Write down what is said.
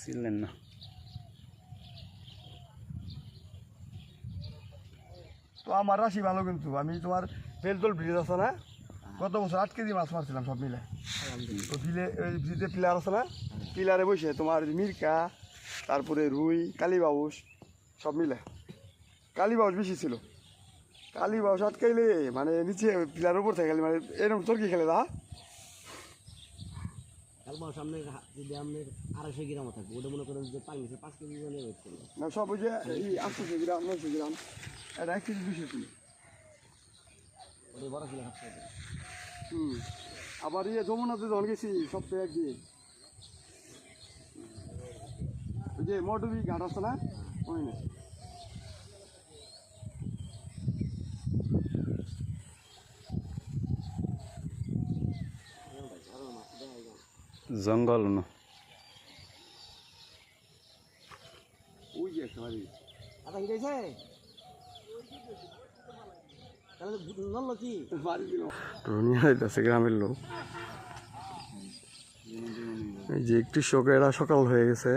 ছিলেন না তো আমার রাশি ভালো কিন্তু, আমি তোমার বেলতল ব্রিজ আছে না? গত বছর আট কেজি মাছ মারছিলাম সব মিলে। তো ওই ব্রিজে পিলার আছে না? পিলারে বসে তোমার মিরকা, তারপরে রুই, কালীবাউস, সব মিলে। কালীবাউস বেশি ছিল। কালীবাউস আটকাইলে মানে নিচে পিলার উপর থেকে মানে এরকম চরকি খেলে দা আপনার হা- যদি আপনার আড়াইশো গ্রামও থাকে ওটা মনে করেন যে পাঁচ পাঁচ কেজি ওয়েট করবে না সব ওই যে এই আটশোশো গ্রাম নয়শো গ্রাম এটা এক কেজি দুশো কিলো। ওটা বড় ছিল হুম। আবার ইয়ে যমুনাতে যখন গেছি সপ্তাহে একদিন। ওই যে মটুরি ঘাট আছে না? ওই না? জঙ্গল না। ওই যে আটা গ্রামের লোক। এই যে একটু শোকেরা সকাল হয়ে গেছে।